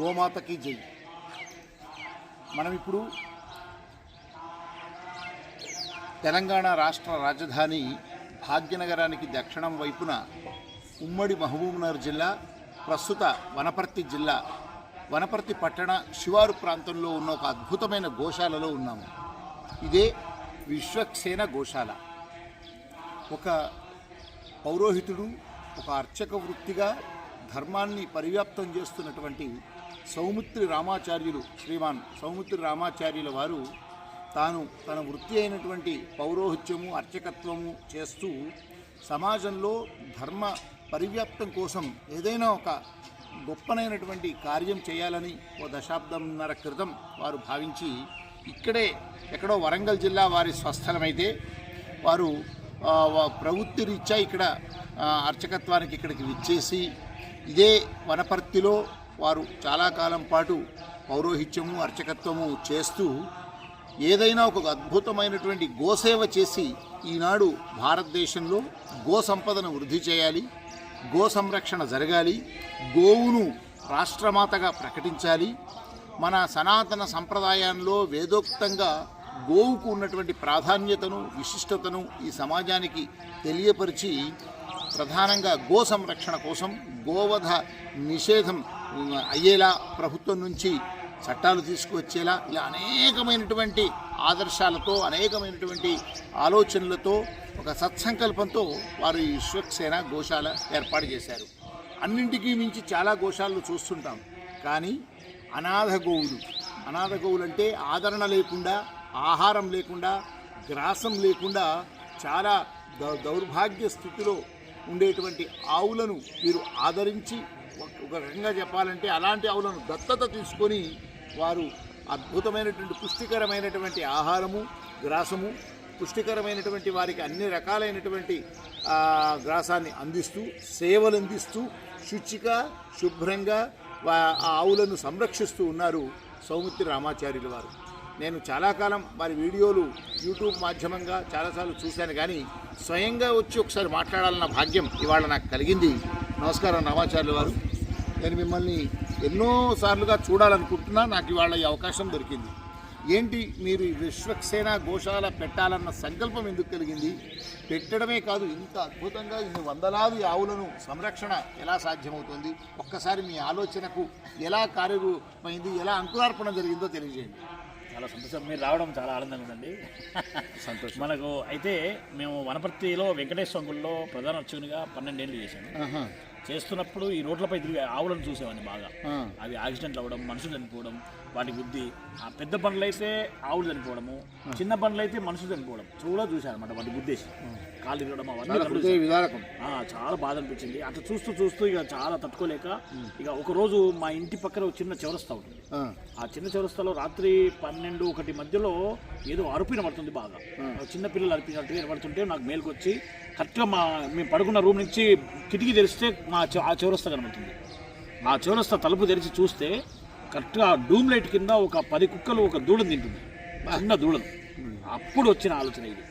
గోమాతకి జై. మనం ఇప్పుడు తెలంగాణ రాష్ట్ర రాజధాని భాగ్యనగరానికి దక్షిణం వైపున ఉమ్మడి మహబూబ్నగర్ జిల్లా ప్రస్తుత వనపర్తి జిల్లా వనపర్తి పట్టణ శివారు ప్రాంతంలో ఉన్న ఒక అద్భుతమైన గోశాలలో ఉన్నాము. ఇదే విశ్వక్సేన గోశాల. ఒక పౌరోహితుడు ఒక అర్చక వృత్తిగా ధర్మాన్ని పరివ్యాప్తం చేస్తున్నటువంటి సౌమిత్రి రామాచార్యులు శ్రీమాన్ సౌమిత్రి రామాచార్యుల వారు తాను తన వృత్తి అయినటువంటి పౌరోహిత్యము అర్చకత్వము చేస్తూ సమాజంలో ధర్మ పరివ్యాప్తం కోసం ఏదైనా ఒక గొప్పనైనటువంటి కార్యం చేయాలని ఓ దశాబ్దంన్నర క్రితం వారు భావించి ఇక్కడే ఎక్కడో వరంగల్ జిల్లా వారి స్వస్థలమైతే వారు ప్రవృత్తి రీత్యా ఇక్కడ అర్చకత్వానికి ఇక్కడికి విచ్చేసి ఇదే వనపర్తిలో వారు చాలా కాలం పాటు పౌరోహిత్యము అర్చకత్వము చేస్తూ ఏదైనా ఒక అద్భుతమైనటువంటి గోసేవ చేసి ఈనాడు భారతదేశంలో గో సంపదను వృద్ధి చేయాలి గో సంరక్షణ జరగాలి గోవును రాష్ట్రమాతగా ప్రకటించాలి. మన సనాతన సంప్రదాయాల్లో వేదోక్తంగా గోవుకు ఉన్నటువంటి ప్రాధాన్యతను విశిష్టతను ఈ సమాజానికి తెలియపరిచి ప్రధానంగా గో సంరక్షణ కోసం గోవధ నిషేధం అయ్యేలా ప్రభుత్వం నుంచి చట్టాలు తీసుకువచ్చేలా ఇలా అనేకమైనటువంటి ఆదర్శాలతో అనేకమైనటువంటి ఆలోచనలతో ఒక సత్సంకల్పంతో వారు ఈ విశ్వక్సేన గోశాల ఏర్పాటు చేశారు. అన్నింటికీ మించి చాలా గోశాలను చూస్తుంటాం. కానీ అనాథ గోవులు అనాథ గోవులు అంటే ఆదరణ లేకుండా ఆహారం లేకుండా గ్రాసం లేకుండా చాలా దౌర్భాగ్య స్థితిలో ఉండేటువంటి ఆవులను మీరు ఆదరించి ఒక- రకంగా చెప్పాలంటే అలాంటి ఆవులను దత్తత తీసుకొని వారు అద్భుతమైనటువంటి పుష్టికరమైనటువంటి ఆహారము గ్రాసము పుష్టికరమైనటువంటి వారికి అన్ని రకాలైనటువంటి గ్రాసాన్ని అందిస్తూ సేవలు అందిస్తూ శుచిగా శుభ్రంగా వా- ఆ ఆవులను సంరక్షిస్తూ ఉన్నారు సౌమిత్రి రామాచార్యులు వారు. నేను చాలా కాలం వారి వీడియోలు యూట్యూబ్ మాధ్యమంగా చాలాసార్లు చూశాను కానీ స్వయంగా వచ్చి ఒకసారి మాట్లాడాలన్న భాగ్యం ఇవాళ నాకు కలిగింది. నమస్కారం రామాచార్యుల వారు నేను మిమ్మల్ని ఎన్నో సార్లుగా చూడాలనుకుంటున్నా నాకు ఇవాళ ఈ అవకాశం దొరికింది. ఏంటి మీరు విశ్వక్సేన గోశాల పెట్టాలన్న సంకల్పం ఎందుకు కలిగింది? పెట్టడమే కాదు ఇంత అద్భుతంగా ఇన్ని వందలాది ఆవులను సంరక్షణ ఎలా సాధ్యమవుతుంది? ఒక్కసారి మీ ఆలోచనకు ఎలా కార్యమైంది ఎలా అంకురార్పణ జరిగిందో తెలియజేయండి. చాలా సంతోషం. మీరు రావడం చాలా ఆనందంగా ఉందండి. సంతోషం. మనకు అయితే మేము వనపర్తిలో వెంకటేశ్వర గుడిలో ప్రధాన అర్చకునిగా పన్నెండేళ్ళు చేశాను. ఆహా. చేస్తున్నప్పుడు ఈ రోడ్లపై తిరిగి ఆవులను చూసేవాడిని బాగా. అవి యాక్సిడెంట్లు అవ్వడం మనుషులు చనిపోవడం వాటి బుద్ధి ఆ పెద్ద బండ్లు అయితే ఆవులు చనిపోవడము చిన్న బండ్లు అయితే మనుషులు చనిపోవడం. చూడ చూశాను అనమాట వాటి బుద్ధేసి కాళ్ళు తిరగడం అవన్నీ చాలా బాధ అనిపించింది. అట్లా చూస్తూ చూస్తూ ఇక చాలా తట్టుకోలేక ఇక ఒక రోజు మా ఇంటి పక్కన ఒక చిన్న చౌరస్తా ఉంటుంది. ఆ. చిన్న చౌరస్తాలో రాత్రి పన్నెండు ఒకటి మధ్యలో ఏదో అరుపు వినబడుతుంది బాగా. చిన్న పిల్లలు అరిపినట్టుగా వినబడుతుంటే నాకు మేలుకు వచ్చి కరెక్ట్గా మా మేము పడుకున్న రూమ్ నుంచి కిటికీ తెరిస్తే మా ఆ చౌరస్తా కనబడుతుంది. ఆ చౌరస్తా తలుపు తెరిచి చూస్తే కరెక్ట్గా డూమ్ లైట్ కింద ఒక పది కుక్కలు ఒక దూడను తింటుంది. చిన్న దూడను. అప్పుడు వచ్చిన ఆలోచన ఇది.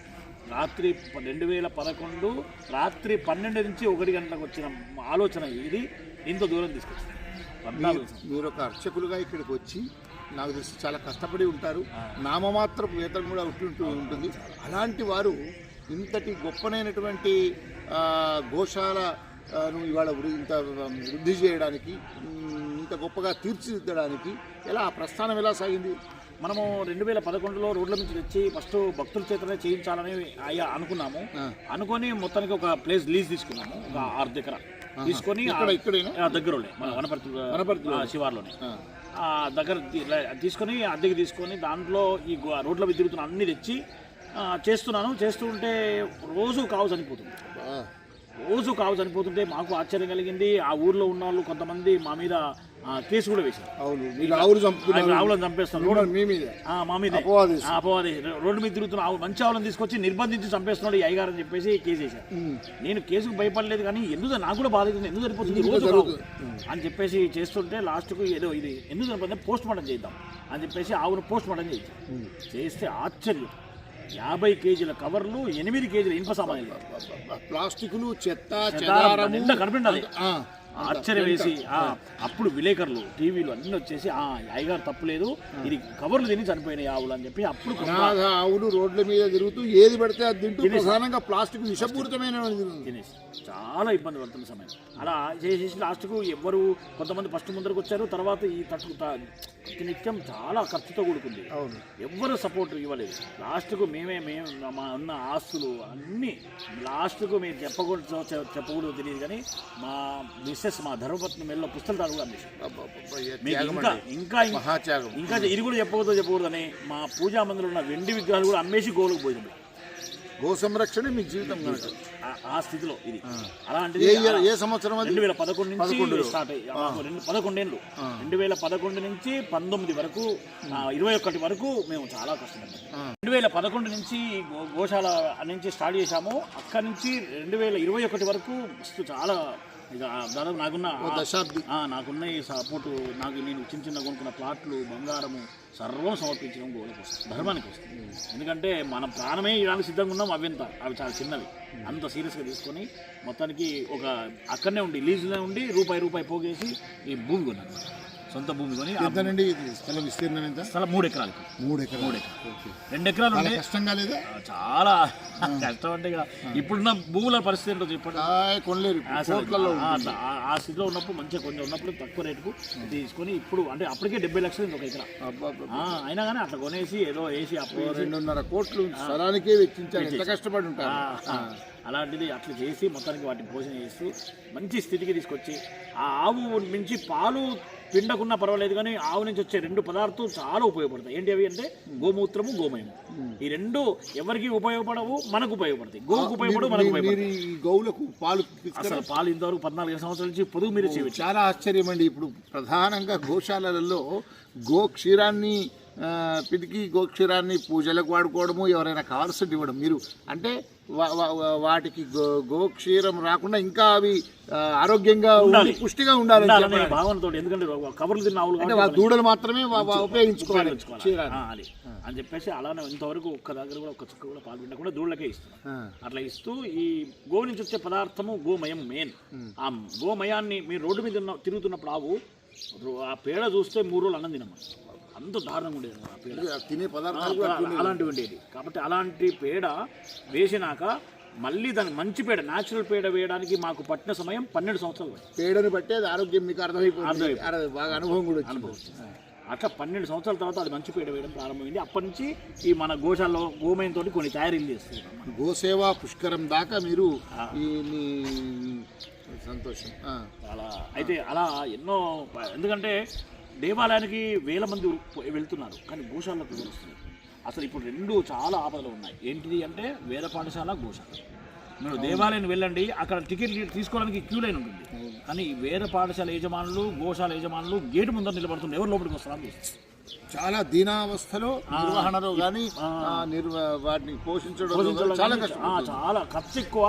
రాత్రి రెండు వేల పదకొండు రాత్రి పన్నెండు నుంచి ఒకటి గంటలకు వచ్చిన ఆలోచన ఇది. ఇంత దూరం తీసుకొచ్చింది. మీరు ఒక అర్చకులుగా ఇక్కడికి వచ్చి నాకు తెలిసి చాలా కష్టపడి ఉంటారు. నామమాత్రపు వేతనం కూడా ఉంటుంటూ ఉంటుంది. అలాంటి వారు ఇంతటి గొప్పనైనటువంటి ఆ, గోశాలను ఇవాళ ఇంత వృద్ధి చేయడానికి ఇంత గొప్పగా తీర్చిదిద్దడానికి ఎలా ఆ ప్రస్థానం ఎలా సాగింది? మనము రెండు వేల పదకొండులో రోడ్ల నుంచి తెచ్చి ఫస్ట్ భక్తుల చేతనే చేయించాలని అయ్యా అనుకున్నాము. అనుకొని మొత్తానికి ఒక ప్లేస్ లీజ్ తీసుకున్నాము ఒక ఆరు దగ్గర తీసుకొని దగ్గరలోనే మన వనపర్తి శివార్లోనే. ఆ. దగ్గర తీసుకొని అద్దెకి తీసుకొని దాంట్లో ఈ రోడ్ల మీద తిరుగుతున్న అన్ని తెచ్చి చేస్తున్నాను. చేస్తూ ఉంటే రోజు కావు చనిపోతుంది. రోజు కావు చనిపోతుంటే మాకు ఆశ్చర్యం కలిగింది. ఆ ఊర్లో ఉన్న వాళ్ళు కొంతమంది మా మీద కేసు కూడా వేశారు. అవును మీరు ఆవులు చంపుతున్నారు. ఆవులను చంపేస్తున్నారు. మీ మీద ఆ, మా మీద. అపవాదు. రోడ్డు మీద తిరుగుతున్న ఆవు మంచి ఆవులను తీసుకొచ్చి నిర్బంధించి చంపేస్తున్నాడు ఈ అయ్యగారు అని చెప్పేసి కేసు వేశారు. నేను కేసుకు భయపడలేదు కానీ ఎందుకు నాకు కూడా బాధ ఎందుకు సరిపోతుంది? రోజు అని చెప్పేసి చేస్తుంటే లాస్ట్కు ఏదో ఇది ఎందుకు సరిపోతుంది? పోస్ట్ మార్టం చేద్దాం అని చెప్పేసి ఆవును పోస్ట్ మార్టం చేయించాం చేస్తే ఆశ్చర్యం. యాభై కేజీల కవర్లు ఎనిమిది కేజీల ఇనుప సామాన్లు. ప్లాస్టిక్లు చెత్త చెదారం ఆశ్చర్యం వేసి అప్పుడు విలేకరులు టీవీలు అన్ని వచ్చేసి ఆ అయ్యగారు తప్పులేదు ఇది కవర్లు తిని చనిపోయినాయి ఆవులు అని చెప్పి అప్పుడు ఆవులు రోడ్ల మీద తిరుగుతూ ఏది పడితే అది తింటూ ప్రధానంగా ప్లాస్టిక్ విషపూరితమైన చాలా ఇబ్బంది పడుతున్న సమయం. అలా చేసేసి లాస్ట్కు ఎవ్వరు కొంతమంది ఫస్ట్ ముందరకు వచ్చారు తర్వాత ఈ తట్టు నిత్యం చాలా ఖర్చుతో కూడుకుంది. అవును. ఎవ్వరు సపోర్ట్ ఇవ్వలేదు. లాస్ట్కు మేమే మేము మా ఉన్న ఆస్తులు అన్నీ లాస్ట్కు మేము చెప్పకూడదు చెప్పకూడదు తెలియదు కానీ మా మిస్సెస్ మా ధర్మపత్ని మెల్ల మీకు త్యాగం ఇంకా. ఇంకా ఇంకా ఇది కూడా చెప్పకూడదు చెప్పకూడదు అని మా పూజా మందిరంలో ఉన్న వెండి విగ్రహాలు కూడా అమ్మేసి గోలకు పోయింది గో సంరక్షణ మీ జీవితం కనుక. ఆ- స్థితిలో ఇది. అలాంటిది ఏ సంవత్సరం రెండు వేల పదకొండు నుంచి. స్టార్ట్ అయ్యి రెండు పదకొండేళ్ళు. రెండు వేల పదకొండు నుంచి పంతొమ్మిది వరకు ఇరవై ఒకటి వరకు మేము చాలా కష్టపడ్డాం. రెండు వేల పదకొండు నుంచి గోశాల నుంచి స్టార్ట్ చేశాము. అక్కడి నుంచి రెండు వేల ఇరవై ఒకటి వరకు మస్తు చాలా ఇక దాదాపు నాకున్న దశాబ్ది. నాకున్న ఈ సపోర్టు నాకు నేను చిన్న చిన్న కొనుక్కున్న ప్లాట్లు బంగారము సర్వం సమర్పించడం గోడకు వస్తుంది ధర్మానికి వస్తుంది. ఎందుకంటే మన ప్రాణమే ఇలాంటి సిద్ధంగా ఉన్నాం అవి ఎంత అవి చాలా చిన్నవి. అంత సీరియస్గా తీసుకొని మొత్తానికి ఒక అక్కడనే ఉండి లీజులో ఉండి రూపాయి రూపాయి పోగేసి ఈ భూమి కొన్నాను. సొంత భూమి కొని ఆ ఎంతనండి ఇది? స్థలం విస్తీర్ణం ఎంత? స్థలం మూడు ఎకరాలకి. మూడు ఎకరాలు. మూడు ఎకరాలు. రెండు ఎకరాలు ఉంటే కష్టంగా లేదా? చాలా కష్టం అంటే ఇప్పుడున్న భూముల పరిస్థితి ఏంటో చెప్పండి. ఆయ్ కొనలేరు ఆ- స్థితిలో ఉన్నప్పుడు మంచిగా కొంచెం ఉన్నప్పుడు తక్కువ రేటుకు తీసుకొని ఇప్పుడు అంటే అప్పటికే డెబ్బై లక్షలు ఒక ఎకరా. అయినా కానీ అట్లా కొనేసి ఏదో వేసి అప్పు ఓ వేసి, రెండున్నర కోట్లు స్థలానికే వెచ్చించారు ఎంత కష్టపడి ఉంటారు? అలాంటిది అట్లా చేసి మొత్తానికి వాటిని పోషణ చేస్తూ మంచి స్థితికి తీసుకొచ్చి ఆ ఆవు నుంచి పాలు పిండకున్నా పర్వాలేదు కానీ ఆవు నుంచి వచ్చే రెండు పదార్థాలు చాలా ఉపయోగపడతాయి. ఏంటి అవి అంటే గోమూత్రము గోమయము. ఈ రెండు ఎవరికి ఉపయోగపడవు? మనకు ఉపయోగపడతాయి. గోవుకు ఉపయోగపడవు మనకు ఉపయోగపడతాయి గౌలకు పాలు అసలు పాలు ఇంతవరకు పద్నాలుగు సంవత్సరాల నుంచి పొదుగు మీరు చేయవచ్చు. చాలా ఆశ్చర్యం అండి. ఇప్పుడు ప్రధానంగా గోశాలలలో గో క్షీరాన్ని పితికి గో క్షీరాన్ని పూజలకు వాడుకోవడము ఎవరైనా కావాల్సింది ఇవ్వడం. మీరు అంటే వాటికి గో గో క్షీరం రాకుండా ఇంకా అవి ఆరోగ్యంగా ఉండి ఉండాలి. పుష్టిగా చెప్పడానికి. భావనతో ఎందుకంటే కబుర్లు తిన్న ఆవులు అంటే దూడలు మాత్రమే ఉపయోగించుకోవాలి. అది. అని చెప్పేసి అలానే ఇంతవరకు ఒక్క దగ్గర కూడా ఒక్క చుక్క కూడా పాల్గొన్నా కూడా దూళ్ళకే ఇస్తున్నాం. అట్లా ఇస్తూ ఈ గో నుంచి వచ్చే పదార్థము గోమయం మెయిన్. ఆ గోమయాన్ని మీరు రోడ్డు మీద ఉన్న- తిరుగుతున్నప్పుడు ఆవు ఆ పేడ చూస్తే మూడు రోజులు అన్నం తినమ్మా అంత దారుణంగా ఉండేది ఆ పేడ. తినే పదార్థాలు కూడా అలా- అలాంటివి ఉండేది కాబట్టి అలాంటి పేడ వేసినాక మళ్ళీ దాని మంచి పేడ న్యాచురల్ పేడ వేయడానికి మాకు పట్టిన సమయం పన్నెండు సంవత్సరాలు. పేడని బట్టి ఆరోగ్యం మీకు అర్థమైపోయింది అర్థమైపోయింది. అరే, బాగా అనుభవం కూడా వచ్చింది. అట్లా పన్నెండు సంవత్సరాల తర్వాత అది మంచి పేడ వేయడం ప్రారంభమైంది. అప్పటి నుంచి ఈ మన గోశాలలో గోమయంతో కొన్ని తయారీలు చేస్తున్నాం గోసేవ పుష్కరం దాకా మీరు ఈ సంతోషం. చాలా అయితే అలా ఎన్నో ఎందుకంటే దేవాలయానికి వేల మంది వెళ్తున్నారు కానీ గోశాలకు వస్తున్నారు అసలు ఇప్పుడు రెండు చాలా ఆపదలు ఉన్నాయి. ఏంటిది అంటే వేద పాఠశాల గోశాల. మీరు దేవాలయం వెళ్ళండి అక్కడ టికెట్ తీసుకోవడానికి క్యూ లైన్ ఉంటుంది. కానీ వేద పాఠశాల యజమానులు గోశాల యజమానులు గేటు ముందర నిలబడుతుంది ఎవరు లోపలికి వస్తారని చాలా దీనావస్థలో నిర్వహణలో కానీ వాటిని పోషించడంలో గానీ చాలా కష్టం. చాలా ఖర్చు ఎక్కువ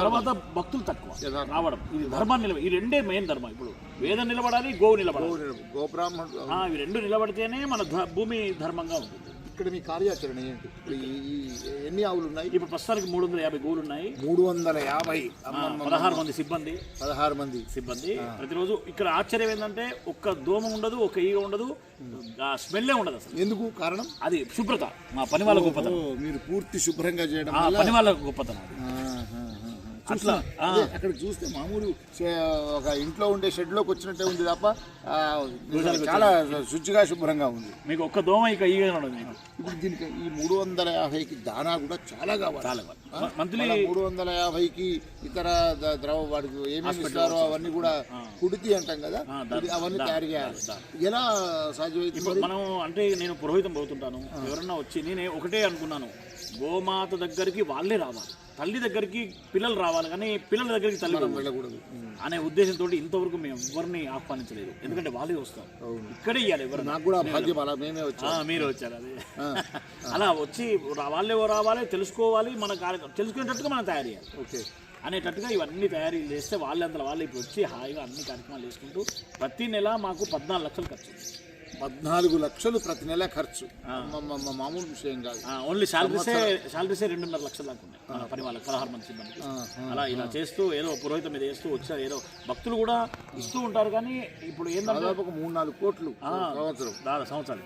తర్వాత భక్తులు తక్కువ రావడం. ఇది ధర్మాన్ని నిలబ ఈ రెండే మెయిన్ ధర్మం ఇప్పుడు. వేదం నిలబడాలి గోవు నిలబడాలి. గోబ్రాహ్మణుడు ఆ, ఇవి రెండు నిలబడితేనే మన ధ- భూమి ధర్మంగా ఉంటుంది. ఇక్కడ మీ కార్యాచరణ ఏంటి? ఈ- ఈ ఎన్ని ఆవులు ఉన్నాయి? ఇప్పుడు ప్రస్తుతానికి మూడు వందల యాభై గోవులు ఉన్నాయి మూడు వందల యాభై. ఆ, అమ్మమ్మ, పదహారు మంది సిబ్బంది. పదహారు మంది. సిబ్బంది. ప్రతిరోజు ఇక్కడ ఆశ్చర్యం ఏంటంటే ఒక్క దోమ ఉండదు ఒక్క ఈగ ఉండదు ఆ స్మెల్లే ఉండదు అసలు. ఎందుకు? కారణం? అది శుభ్రత మా పని వాళ్ళ ఓ, గొప్పతనం మీరు పూర్తి శుభ్రంగా చేయడం ఆ వల్ల పని వాళ్ళ గొప్పతనం అది. అట్లా అక్కడ చూస్తే మామూలు ఒక ఇంట్లో ఉండే షెడ్లోకి వచ్చినట్టే ఉంది తప్ప చాలా శుచిగా శుభ్రంగా ఉంది. మీకు ఒక్క దోమ ఇక ఇప్పుడు దీనికి ఈ మూడు వందల యాభైకి దానా కూడా చాలా కావాలి. మంత్లీ మూడు వందల యాభైకి ఇతర ద్రవ వాడికి ఏమేమి ఇస్తారో అవన్నీ కూడా కుడితి అంటాం కదా అవన్నీ తయారు చేయాలి. ఎలా ఇప్పుడు మనం అంటే నేను పురోహితం పోతుంటాను. ఎవరన్నా వచ్చి నేనే ఒకటే అనుకున్నాను. గోమాత దగ్గరికి వాళ్ళే రావాలి. తల్లి దగ్గరికి పిల్లలు రావాలి కానీ పిల్లల దగ్గరికి తల్లి. వెళ్ళకూడదు. అనే ఉద్దేశంతో ఇంతవరకు మేము ఎవరిని ఆహ్వానించలేదు. ఎందుకంటే వాళ్ళే వస్తారు. ఇక్కడే ఇవ్వాలి ఎవరు నాకు కూడా మీరు వచ్చారు. అదే. అలా వచ్చి వాళ్ళే రావాలి తెలుసుకోవాలి మన కార్యక్రమం తెలుసుకునేటట్టుగా మనం తయారు చేయాలి. ఓకే. అనేటట్టుగా ఇవన్నీ తయారీలు చేస్తే వాళ్ళంతా వాళ్ళు ఇప్పుడు వచ్చి హాయిగా అన్ని కార్యక్రమాలు చేసుకుంటూ ప్రతి నెల మాకు పద్నాలుగు లక్షలు ఖర్చు. పద్నాలుగు లక్షలు ప్రతి నెల ఖర్చు. మామూలు విషయం కాదు. ఓన్లీ శాలరీసే శాలరీసే రెండున్నర లక్షల దాకా పని వాళ్ళకి పదహారు మంది సిబ్బంది అలా ఇలా చేస్తూ ఏదో పురోహితం మీద చేస్తూ వచ్చారు ఏదో భక్తులు కూడా ఇస్తూ ఉంటారు కానీ ఇప్పుడు ఏంటంటే ఒక మూడు నాలుగు కోట్లు సంవత్సరం. దాదాపు సంవత్సరాలు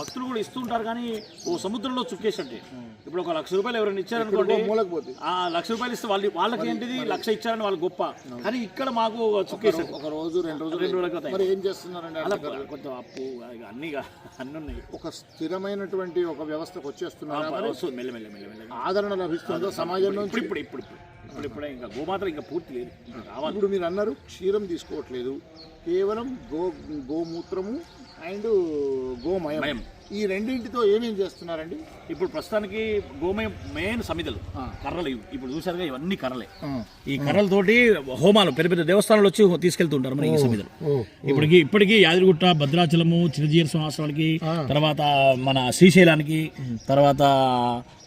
భక్తులు కూడా ఇస్తూ ఉంటారు కానీ ఓ సముద్రంలో చుక్కేసండి. ఇప్పుడు ఒక లక్ష రూపాయలు ఎవరైనా ఇచ్చారనుకోండి ఆ లక్ష రూపాయలు ఇస్తే వాళ్ళు వాళ్ళకి ఏంటిది? లక్ష ఇచ్చారని వాళ్ళు గొప్ప. కానీ ఇక్కడ మాకు చుక్కేసారు ఒక రోజు రెండు రోజులు రెండు. మరి ఏం చేస్తున్నారండి కొంచెం అప్పు అన్ని అన్ని ఉన్నాయి. ఒక స్థిరమైనటువంటి ఒక వ్యవస్థకు వచ్చేస్తున్నారా? వస్తుంది. ఆదరణ లభిస్తుందో సమాజం నుంచి? ఇప్పుడు ఇప్పుడు ఇప్పుడు ఇప్పుడు ఇంకా గోమాత్ర ఇంకా పూర్తి లేదు. రావాలి. ఇప్పుడు మీరు అన్నారు క్షీరం తీసుకోవట్లేదు. కేవలం గో గోమూత్రము అండ్ గోమయం. మయం. ఈ రెండింటితో ఏమేం చేస్తున్నారండి? ఇప్పుడు ప్రస్తుతానికి గోమయం మెయిన్ సమిధలు కర్రలు ఇవి. ఇప్పుడు చూసారుగా ఇవన్నీ కర్రలే. ఈ కర్రలతోటి హోమాలు పెద్ద పెద్ద దేవస్థానాలు వచ్చి తీసుకెళ్తుంటారు మరి ఈ సమిధలు ఇప్పటికి ఇప్పటికీ యాదగిరిగుట్ట భద్రాచలము చిరజీర సంవత్సరాలకి తర్వాత మన శ్రీశైలానికి తర్వాత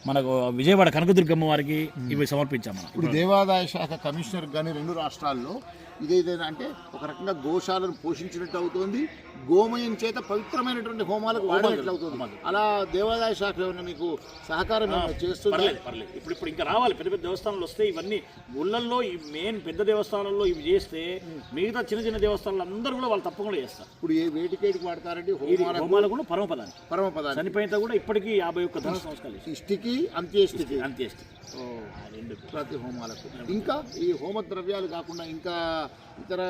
మనకు విజయవాడ కనకదుర్గమ్మ వారికి ఇవి సమర్పించాం మనం. ఇప్పుడు దేవాదాయ శాఖ కమిషనర్ కానీ రెండు రాష్ట్రాల్లో ఇదేదైనా అంటే ఒక రకంగా గోశాలను పోషించినట్టు అవుతుంది. గోమయం చేత పవిత్రమైనటువంటి హోమాలకు వాడినట్లు అవుతుంది అలా దేవాదాయ శాఖ ఏమైనా మీకు సహకారం చేస్తుంది? పర్లేదు ఇప్పుడు ఇప్పుడు ఇంకా రావాలి. పెద్ద పెద్ద దేవస్థానాలు వస్తే ఇవన్నీ గుళ్ళల్లో ఈ మెయిన్ పెద్ద దేవస్థానాల్లో ఇవి చేస్తే మిగతా చిన్న చిన్న దేవస్థానాలు అందరూ కూడా వాళ్ళు తప్పకుండా చేస్తారు. ఇప్పుడు ఏ వేటికేటికి వాడతారండి? హోమాలకు? హోమాలకు కూడా పరమపదానికి. పరమపదాన్ని చనిపోయిన కూడా ఇప్పటికీ యాభై ఒక్క ధన సంస్కారాలు. ఇష్టికి అంత్యేష్టికి అంత్యేష్టి ఆ రెండు ప్రతి హోమాలకు. ఇంకా ఈ హోమ ద్రవ్యాలు కాకుండా ఇంకా ఇతర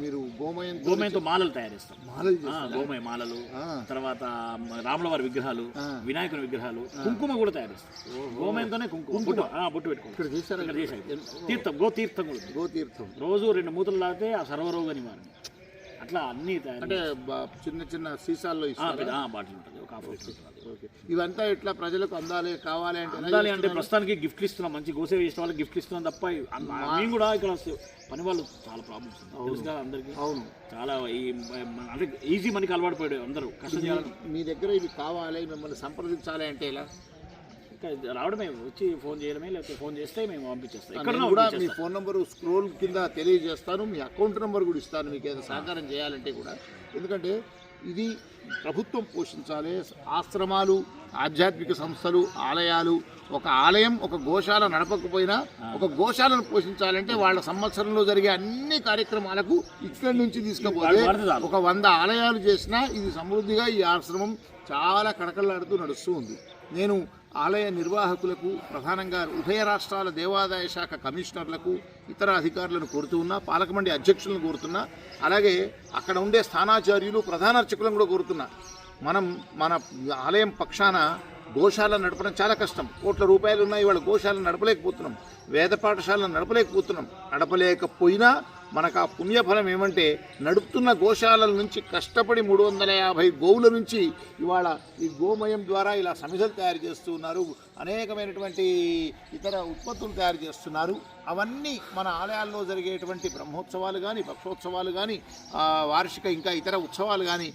మీరు గోమయం గోమయంతో మాలలు తయారు చేస్తాం మాలలు గోమయ మాలలు. తర్వాత రాముల వారి విగ్రహాలు వినాయకుని విగ్రహాలు కుంకుమ కూడా తయారు చేస్తాం గోమయంతోనే కుంకుమ. బొట్టు ఆ, బొట్టు పెట్టుకుంటాం తీర్థం గో తీర్థం కూడా. గోతీర్థం. రోజు రెండు మూతలు లాగితే ఆ సర్వరోగ నివారణ. అట్లా అన్ని అంటే చిన్న చిన్న సీసాల్లో బాటిల్ ఉంటుంది ఒక. ఓకే. ఇవంతా ఇట్లా ప్రజలకు అందాలి కావాలి అంటే ఉండాలి అంటే ప్రస్తుతానికి గిఫ్ట్లు ఇస్తున్నాం మంచి గోసేవ చేసిన వాళ్ళకి గిఫ్ట్లు ఇస్తున్నాం తప్ప మేము కూడా ఇక్కడ పని వాళ్ళు చాలా ప్రాబ్లమ్స్ తెలుసు కదా అందరికీ? అవును. చాలా అంటే ఈజీ మనకి అలవాటు పడాడు అందరూ. కష్టం చేయాలని మీ దగ్గర ఇవి కావాలి మిమ్మల్ని సంప్రదించాలి అంటే ఎలా? ఇంకా రావడమే వచ్చి ఫోన్ చేయడమే లేకపోతే ఫోన్ చేస్తే మేము పంపించేస్తాం. ఇక్కడ కూడా మీ ఫోన్ నంబర్ స్క్రోల్ కింద తెలియజేస్తాను మీ అకౌంట్ నెంబర్ కూడా ఇస్తాను మీకు ఏదైనా సహకారం చేయాలంటే కూడా. ఎందుకంటే ఇది ప్రభుత్వం పోషించాలి. ఆశ్రమాలు ఆధ్యాత్మిక సంస్థలు ఆలయాలు ఒక ఆలయం ఒక గోశాల నడపకపోయినా ఒక గోశాలను పోషించాలంటే వాళ్ళ సంవత్సరంలో జరిగే అన్ని కార్యక్రమాలకు ఇక్కడి నుంచి తీసుకుపోతే. ఒక వంద ఆలయాలు చేసినా ఇది సమృద్ధిగా ఈ ఆశ్రమం చాలా కడకళ్ళాడుతూ నడుస్తూ ఉంది. నేను ఆలయ నిర్వాహకులకు ప్రధానంగా ఉభయ రాష్ట్రాల దేవాదాయ శాఖ కమిషనర్లకు ఇతర అధికారులను కోరుతూ ఉన్నా పాలకమండి అధ్యక్షులను కోరుతున్నా అలాగే అక్కడ ఉండే స్థానాచార్యులు ప్రధాన అర్చకులను కూడా కోరుతున్నా. మనం మన ఆలయం పక్షాన గోశాలను నడపడం చాలా కష్టం. కోట్ల రూపాయలు ఉన్నాయి వాళ్ళ గోశాలను నడపలేకపోతున్నాం. వేద పాఠశాలను నడపలేకపోతున్నాం. నడపలేకపోయినా మనకు ఆ పుణ్యఫలం ఏమంటే నడుపుతున్న గోశాలల నుంచి కష్టపడి మూడు వందల యాభై గోవుల నుంచి ఇవాళ ఈ గోమయం ద్వారా ఇలా సమిధలు తయారు చేస్తూ ఉన్నారు. అనేకమైనటువంటి ఇతర ఉత్పత్తులు తయారు చేస్తున్నారు. అవన్నీ మన ఆలయాల్లో జరిగేటువంటి బ్రహ్మోత్సవాలు కానీ పక్షోత్సవాలు కానీ వార్షిక ఇంకా ఇతర ఉత్సవాలు కానీ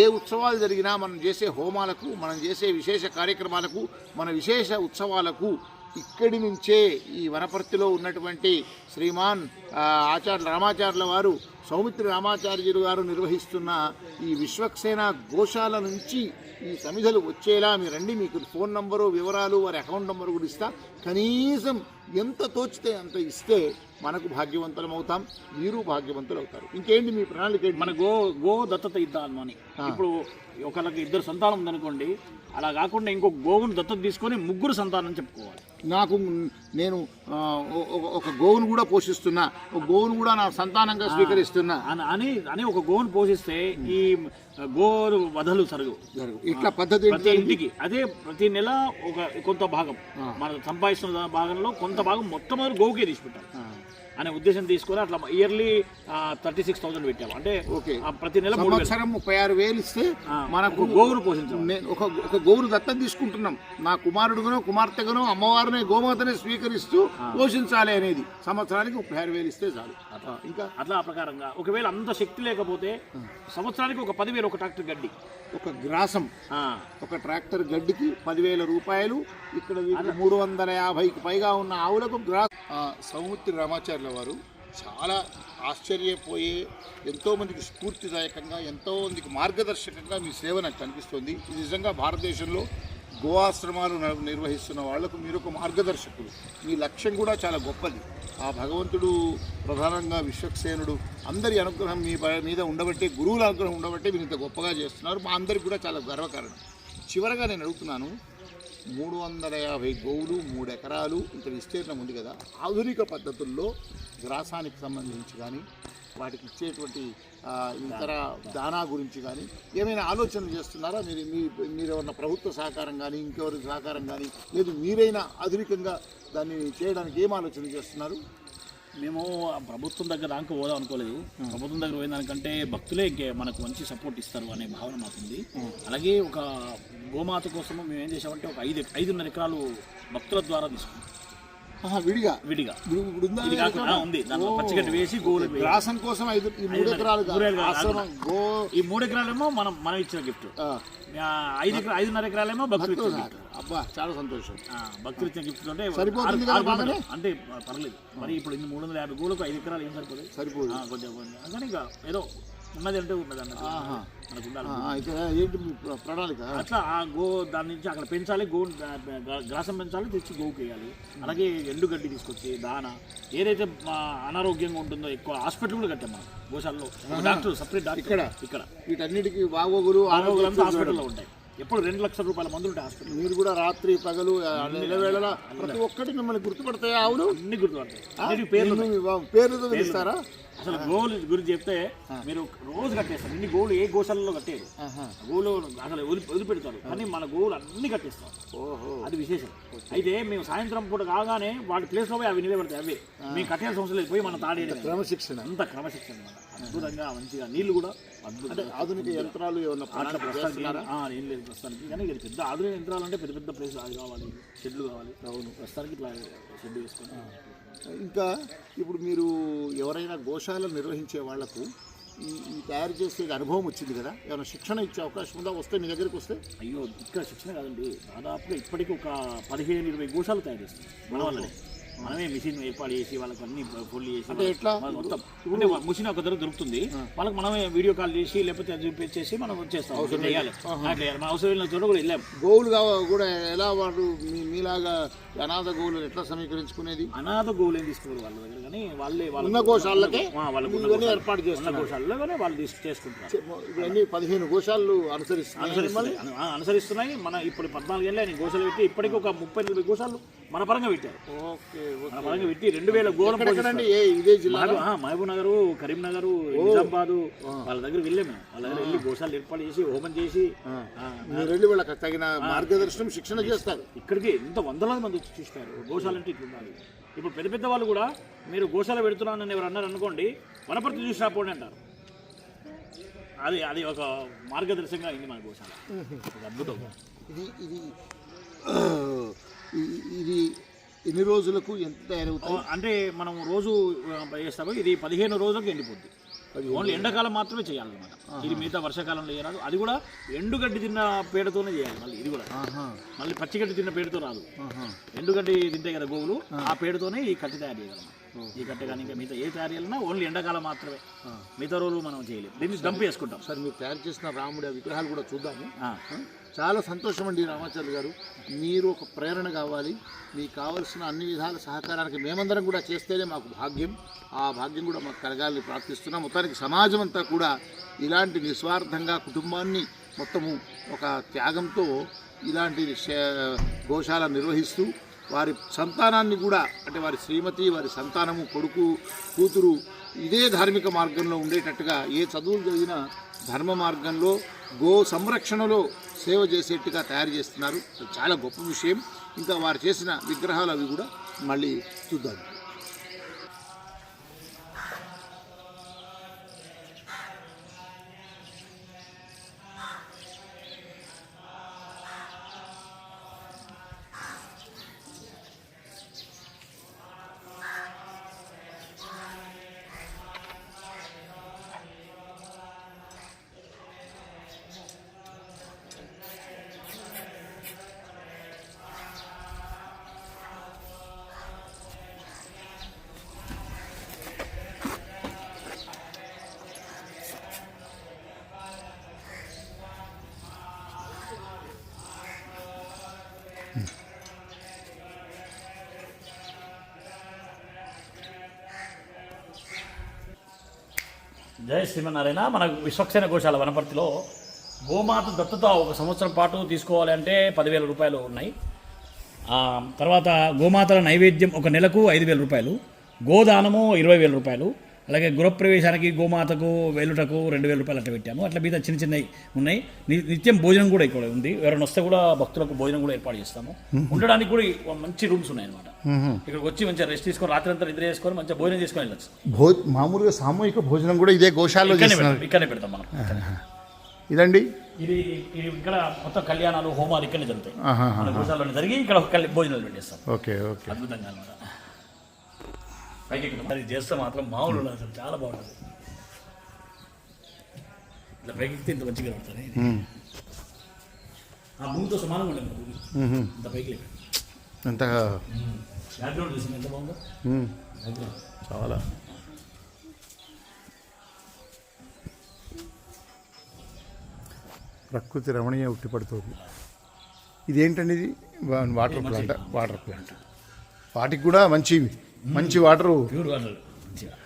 ఏ ఉత్సవాలు జరిగినా మనం చేసే హోమాలకు మనం చేసే విశేష కార్యక్రమాలకు మన విశేష ఉత్సవాలకు ఇక్కడి నుంచే ఈ వనపర్తిలో ఉన్నటువంటి శ్రీమాన్ ఆచార్య రామాచార్యుల వారు సౌమిత్రి రామాచార్యులు గారు నిర్వహిస్తున్న ఈ విశ్వక్సేన గోశాల నుంచి ఈ సమిధలు వచ్చేలా మీరు రండి మీకు ఫోన్ నంబరు వివరాలు వారి అకౌంట్ నంబరు కూడా ఇస్తా. కనీసం ఎంత తోచితే అంత ఇస్తే మనకు భాగ్యవంతులం అవుతాం మీరు భాగ్యవంతులు అవుతారు. ఇంకేంటి మీ ప్రణాళిక? మన గో గో దత్తత ఇద్దాం అని. ఇప్పుడు ఒకళ్ళకి ఇద్దరు సంతానం ఉందనుకోండి అలా కాకుండా ఇంకొక గోవును దత్తత తీసుకొని ముగ్గురు సంతానం చెప్పుకోవాలి. నాకు నేను ఒక గోవును కూడా పోషిస్తున్నా ఒక గోవును కూడా నా సంతానంగా స్వీకరిస్తున్నా. అని అని అని ఒక గోవును పోషిస్తే ఈ గోరు వధలు సరుగు ఇట్లా పద్ధతి ప్రతి? ఇంటికి. అదే ప్రతి నెల ఒక కొంత భాగం. మనం సంపాదిస్తున్న భాగంలో కొంత భాగం మొట్టమొదటి గోవుకే తీసుకుంటాం అనే ఉద్దేశం తీసుకొని అట్లా ఇయర్లీ థర్టీ సిక్స్ థౌసండ్ పెట్టాము. అంటే ఓకే. ఆ, ప్రతి నెల సంవత్సరం ముప్పై ఆరు వేలు ఇస్తే మనకు గోవును పోషించాలి నేను ఒక ఒక గోవును దత్తం తీసుకుంటున్నాం. నా కుమారుడుగానో కుమార్తెగానో అమ్మవారిని గోమాతనే స్వీకరిస్తూ పోషించాలి అనేది. సంవత్సరానికి ముప్పై ఆరు వేలు ఇస్తే చాలు ఇంకా? అట్లా ఆ ప్రకారంగా. ఒకవేళ అంత శక్తి లేకపోతే సంవత్సరానికి ఒక పదివేలు ఒక ట్రాక్టర్ గడ్డి. ఒక గ్రాసం ఆ, ఒక ట్రాక్టర్ గడ్డికి పదివేల రూపాయలు ఇక్కడ మూడు వందల యాభైకి పైగా ఉన్న ఆవులకు గ్రా ఆ, సౌమిత్రి రామాచార్యుల వారు చాలా ఆశ్చర్యపోయే ఎంతోమందికి స్ఫూర్తిదాయకంగా ఎంతోమందికి మార్గదర్శకంగా మీ సేవ నాకు కనిపిస్తుంది. ఇది నిజంగా భారతదేశంలో గోవాశ్రమాలు నిర్వహిస్తున్న వాళ్ళకు మీరు ఒక మార్గదర్శకులు. మీ లక్ష్యం కూడా చాలా గొప్పది. ఆ భగవంతుడు ప్రధానంగా విశ్వక్సేనుడు అందరి అనుగ్రహం మీ మీద ఉండబట్టే గురువుల అనుగ్రహం ఉండబట్టే మీరు ఇంత గొప్పగా చేస్తున్నారు. మా అందరికి కూడా చాలా గర్వకారణం. చివరగా నేను అడుగుతున్నాను మూడు వందల యాభై గోవులు మూడు ఎకరాలు ఇంత విస్తీర్ణం ఉంది కదా. ఆధునిక పద్ధతుల్లో గ్రాసానికి సంబంధించి కానీ వాటికి ఇచ్చేటువంటి ఇతర దానా గురించి కానీ ఏమైనా ఆలోచనలు చేస్తున్నారా? మీరు మీ మీరు ఎవరిన ప్రభుత్వ సహకారం కానీ ఇంకెవరి సహకారం కానీ లేదు మీరైనా ఆధునికంగా దాన్ని చేయడానికి ఏం ఆలోచన చేస్తున్నారు? మేము ప్రభుత్వం దగ్గర దానికి పోదాం అనుకోలేదు. ప్రభుత్వం దగ్గర పోయిన దానికంటే భక్తులే ఇంకే మనకు మంచి సపోర్ట్ ఇస్తారు అనే భావన మాకుంది. అలాగే ఒక గోమాత కోసము మేము ఏం చేసామంటే ఒక ఐదు ఐదున్నర ఎకరాలు భక్తుల ద్వారా తీసుకున్నాం. విడిగా. విడిగా. ఇప్పుడు ఉందా దాంట్లో పచ్చిగడ్డి వేసి గోలు. గ్రాసం కోసం ఐదు ఈ మూడు ఎకరాలు గో. ఈ మూడు ఎకరాలేమో మనం మనం ఇచ్చిన గిఫ్ట్. ఐదు ఎకరా ఐదున్నర ఎకరాలేమో భక్తులు. అబ్బా చాలా సంతోషం. భక్తులు ఇచ్చిన గిఫ్ట్ అంటే సరిపోతుంది. అంటే పర్లేదు. మరి ఇప్పుడు ఇన్ని మూడు వందల యాభై గోలకు ఐదు ఎకరాలు ఏం సరిపోతుంది సరిపోదు. కొంచెం కానీ ఇక ఏదో ఉన్నది అంటే ఉన్నది. మనకు ఉండాలి. అయితే ఏంటి మీ ప్రణాళిక? అట్లా ఆ గో దాని నుంచి అక్కడ పెంచాలి గో గ్రా- గ్రాసం పెంచాలి తెచ్చి గోవుకి వేయాలి. అలాగే ఎండుగడ్డి తీసుకొచ్చి దాన ఏదైతే అనారోగ్యంగా ఉంటుందో ఎక్కువ హాస్పిటల్ కూడా కట్టాం మనం గోశాలలో. Doctor separate doctor. ఇక్కడ? ఇక్కడ. వీటన్నిటికీ బాగోగులు ఆరోగ్యులంతా హాస్పిటల్లో ఉంటాయి. ఎప్పుడు రెండు లక్షల రూపాయల మందులు ఉంటాయి హాస్పిటల్ మీరు కూడా రాత్రి పగలు ఆ, నెలవేళలా ప్రతి ఒక్కటి మిమ్మల్ని గుర్తుపడతాయి ఆవులు? అన్ని గుర్తుపడతాయి. అన్నిటికీ పేర్లు ఉన్నాయి. అసలు గోవులు గురించి చెప్తే మీరు రోజు కట్టేస్తారు. ఇన్ని గోవులు ఏ గోశాలలో కట్టేది. గోవులు అసలు వదిలి వదిలిపెడతారు. కానీ మన గోవులు అన్ని కట్టేస్తాం ఓహో. అది విశేషం. అయితే మేము సాయంత్రం పూట కాగానే వాటి ప్లేస్లో పోయి అవి నిలబెడతాయి అవి. మేము కట్టాల్సిన అవసరం లేదు. పోయి మన తాడేది క్రమశిక్షణ. అంత క్రమశిక్షణ అద్భుతంగా మంచిగా నీళ్ళు కూడా ఆధునిక యంత్రాలు ఏమన్నా ప్రస్తుతానికి చేస్తున్నారా? ఆ, ఏం లేదు ప్రస్తుతానికి. కానీ ఇది పెద్ద ఆధునిక యంత్రాలు అంటే పెద్ద పెద్ద ప్లేస్ కావాలి షెడ్లు కావాలి. అవును. ప్రస్తుతానికి ఇట్లా షెడ్ వేసుకొని ఇంకా ఇప్పుడు మీరు ఎవరైనా గోశాలను నిర్వహించే వాళ్ళకు ఈ ఈ తయారు చేసే అనుభవం వచ్చింది కదా? ఏమైనా శిక్షణ ఇచ్చే అవకాశం ఉందా? వస్తే మీ దగ్గరికి వస్తే? అయ్యో ఇక్కడ శిక్షణ కాదండి. దాదాపుగా ఇప్పటికీ ఒక పదిహేను ఇరవై గోశాలు తయారు చేస్తాం మన వల్లనే. మనమే మిషన్ ఏర్పాటు చేసి వాళ్ళకి అన్ని ఫుల్ చేసి? వాళ్ళ మొత్తం. అంటే మిషన్ ఒక దగ్గర దొరుకుతుంది. వాళ్ళకి మనమే వీడియో కాల్ చేసి లేకపోతే అది చూపించేసి మనం వచ్చేస్తాం. ఇట్లా చేయాలి. మన అవసరం వెళ్ళిన చోట కూడా వెళ్ళాం. గోవులు కావ- కూడా ఎలా మీ మీలాగా అనాథ గోవులను ఎట్లా సమీకరించుకునేది? అనాథ గోవులు ఏం తీసుకోరు వాళ్ళ దగ్గర కానీ వాళ్ళే వాళ్ళ గోశాలకే వాళ్ళకు ఏర్పాటు ఉన్న చేస్తున్నారు. గోశాలలోనే వాళ్ళు తీసు చేసుకుంటున్నారు. ఇప్పుడు అన్ని పదిహేను గోశాలు అనుసరిస్తున్నాయి అనుసరిస్తున్నాయి. మన ఇప్పుడు పద్నాలుగు ఏళ్ళే ఆయన గోశాలు పెట్టి ఇప్పటికీ ఒక ముప్పై నలభై గోశాలు మన పరంగా పెట్టారు. ఓకే మన పరంగా పెట్టి రెండు వేల జిల్లా మహబూబ్ నగర్ కరీంనగర్ నిజామాబాద్ వాళ్ళ దగ్గర వెళ్ళాం మేము. వాళ్ళ దగ్గర వెళ్ళి గోశాలు ఏర్పాటు చేసి హోమం చేసి వెళ్ళి వాళ్ళకి తగిన మార్గదర్శనం శిక్షణ చేస్తారు. ఇక్కడికి ఎంత వందలాది మంది వచ్చి చూస్తారు. గోశాల అంటే ఇట్లా ఉండాలి. ఇప్పుడు పెద్ద పెద్ద వాళ్ళు కూడా మీరు గోశాల పెడుతున్నానని ఎవరు అన్నారు అనుకోండి వనపర్తి చూసి రాపోండి అంటారు. అది అది ఒక మార్గదర్శకంగా అయింది మన గోశాల. అద్భుతం. ఇది ఇది ఇది- ఎన్ని రోజులకు ఎంత తయారవుతాయి? అంటే మనం రోజు చేస్తాము. ఇది పదిహేను రోజులకు ఎండిపోద్ది. ఓన్లీ ఎండాకాలం మాత్రమే చేయాలన్నమాట. ఇది మిగతా వర్షాకాలంలో చేయరాదు అది కూడా ఎండుగడ్డి తిన్న పేడతోనే చేయాలి మళ్ళీ ఇది కూడా. మళ్ళీ పచ్చిగడ్డి తిన్న పేడతో రాదు. ఎండుగడ్డి తింటాయి కదా గోవులు ఆ. పేడతోనే ఈ కట్టి తయారు చేయగలం ఈ కట్టె కానీ ఇంకా మిగతా ఏ తయారు చేయాలన్నా ఓన్లీ ఎండాకాలం మాత్రమే. మిగతా రోజులు మనం చేయలేము దీన్ని డంప్ చేసుకుంటాం. సరే మీరు తయారు చేసిన రాముడి విగ్రహాలు కూడా చూద్దాము. చాలా సంతోషం అండి రామాచార్య గారు. మీరు ఒక ప్రేరణ కావాలి. మీకు కావలసిన అన్ని విధాల సహకారానికి మేమందరం కూడా చేస్తేనే మాకు భాగ్యం. ఆ భాగ్యం కూడా మాకు కలగాలని ప్రార్థిస్తున్నాం. మొత్తానికి సమాజం అంతా కూడా ఇలాంటి నిస్వార్థంగా కుటుంబాన్ని మొత్తము ఒక త్యాగంతో ఇలాంటి గోశాల నిర్వహిస్తూ వారి సంతానాన్ని కూడా అంటే వారి శ్రీమతి వారి సంతానము కొడుకు కూతురు ఇదే ధార్మిక మార్గంలో ఉండేటట్టుగా ఏ చదువులు చదివినా ధర్మ మార్గంలో గో సంరక్షణలో సేవ చేసేట్టుగా తయారు చేస్తున్నారు. చాలా గొప్ప విషయం. ఇంకా వారు చేసిన విగ్రహాలు అవి కూడా మళ్ళీ చూద్దాం. జయ శ్రీమన్నారాయణ. మన విశ్వక్సేన గోశాల వనపర్తిలో గోమాత దత్తత ఒక సంవత్సరం పాటు తీసుకోవాలి అంటే పదివేల రూపాయలు ఉన్నాయి. తర్వాత గోమాతల నైవేద్యం ఒక నెలకు ఐదు వేల రూపాయలు గోదానము ఇరవై వేల రూపాయలు అలాగే గృహప్రవేశానికి గోమాతకు వెలుటకు రెండు వేల రూపాయలు అట్లా పెట్టాము. అట్లా మీద చిన్న చిన్నవి ఉన్నాయి. నిత్యం భోజనం కూడా ఇక్కడ ఉంది. ఎవరైనా వస్తే కూడా భక్తులకు భోజనం కూడా ఏర్పాటు చేస్తాము. ఉండడానికి కూడా మంచి రూమ్స్ ఉన్నాయి అనమాట ఇక్కడికి వచ్చి మంచిగా రెస్ట్ తీసుకొని రాత్రి అంతా నిద్ర చేసుకొని మంచిగా భోజనం చేసుకొని వెళ్ళచ్చు. మామూలుగా సామూహిక భోజనం కూడా ఇదే గోశాలలో ఇక్కడనే పెడతాం మనం. ఇదండి? ఇది ఇది ఇక్కడ మొత్తం కళ్యాణాలు హోమాలు ఇక్కడనే జరుగుతాయి. గోశాలలో జరిగి ఇక్కడ భోజనాలు పెట్టేస్తాం. Okay okay. అద్భుతంగా అనమాట మరి చేస్తే మాత్రం మామూలు ఉండదు అసలు చాలా బాగుంటుంది. ఇట్లా పైకి ఇంత మంచిగా ఉంటుంది. ఆ భూమితో సమానంగా ఉండదు భూమి. ఇంత పైకి ఎంత బ్యాక్గ్రౌండ్ చూసి ఎంత బాగుందో. బ్యాక్గ్రౌండ్ చాలా. ప్రకృతి రమణీయ ఉట్టిపడుతుంది ఇదేంటండి ఇది? Water plant? Water plant. వాటికి కూడా మంచి మంచి వాటరు. Pure water. మంచిగా.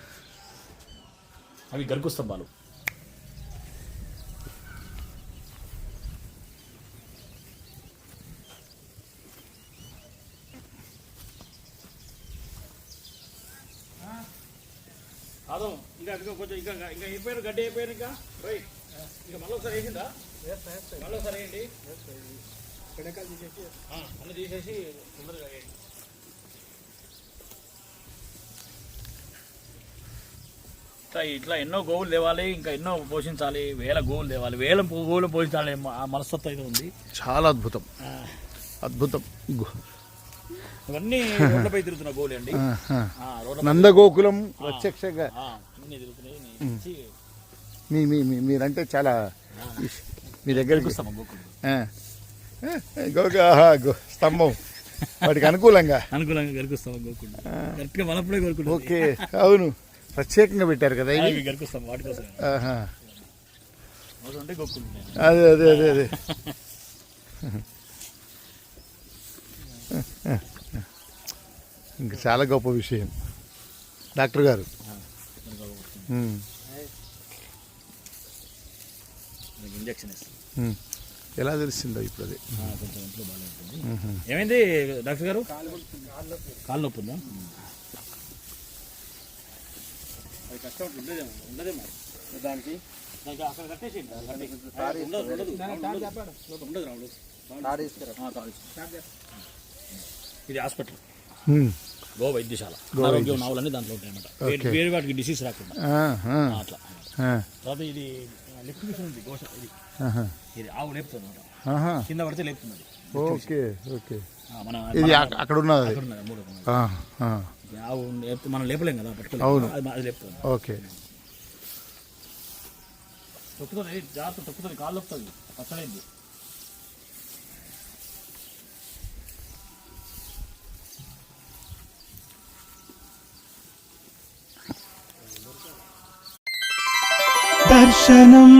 అవి గరుకు స్తంభాలు. అదో ఇంకా ఇంకా కొంచెం ఇంకా ఇంకా అయిపోయారు గడ్డి అయిపోయారు ఇంకా? ఇంకా మళ్ళీ ఒకసారి వేసిందా? మళ్ళీ ఒకసారి వేయండి. అన్నీ తీసేసి తొందరగా వేయండి. ఇట్లా ఇట్లా ఎన్నో గోవులు తేవాలి ఇంకా ఎన్నో పోషించాలి వేల గోవులు తేవాలి వేల గోవులు పోషించాలి ఆ మనస్తత్వం అయితే ఉంది. చాలా అద్భుతం. అద్భుతం. ఇవన్నీ రోడ్లపై తిరుగుతున్న గోవులు అండి. నందగోకులం ప్రత్యక్షంగా. మీ మీ మీ- మీరంటే చాలా మీ దగ్గరికి. వస్తాం గోకులు. ఆ. గోగా ఆహా, గో- స్తంభం. వాటికి అనుకూలంగా. అనుకూలంగా గరికొస్తాం గోకులు. కరెక్ట్గా మనప్పుడే కోరుకుంటాం ఓకే అవును. ప్రత్యేకంగా పెట్టారు కదా ఇవి? అదే అదే అదే అదే. ఇంకా చాలా గొప్ప విషయం. డాక్టర్ గారు. ఎలా తెలిసిందో ఇప్పుడు అది ఏమైంది డాక్టర్ గారు? కాలు నొప్పి ఉందా అది కష్టం ఉండదేమో ఉండదేమో దానికి దానికి అక్కడ కట్టేసేయండి. కట్టేసి. ఉండదు, ఉండదు. ఉండదు, రాముడు. ఇది హాస్పిటల్. గో వైద్యశాల. ఆరోగ్యం నావులన్నీ దాంట్లో ఉంటాయి అన్నమాట వేరే వాటికి డిసీజ్ రాకుండా. ఆ, ఆ, ఆ, అట్లా. తర్వాత ఇది లిఫ్ట్ మిషన్ ఉంది గోష ఇది. ఇది ఆవు లేపుతుంది అనమాట. కింద పడితే లేపుతుంది ఓకే ఓకే. మన ఇది అక్కడ ఉన్నది అక్కడ ఉన్నది, మూడు ఉన్నది. ఆ, ఆ, ఆవు లేపితే మనం లేపలేం కదా పట్టుకోలేం అవును. అది అది లేపుతుంది ఓకే. తొక్కుతుంది. జాగ్రత్త తొక్కుతుంది. కాళ్ళు తొక్కుతుంది పచ్చడైంది. దర్శనం.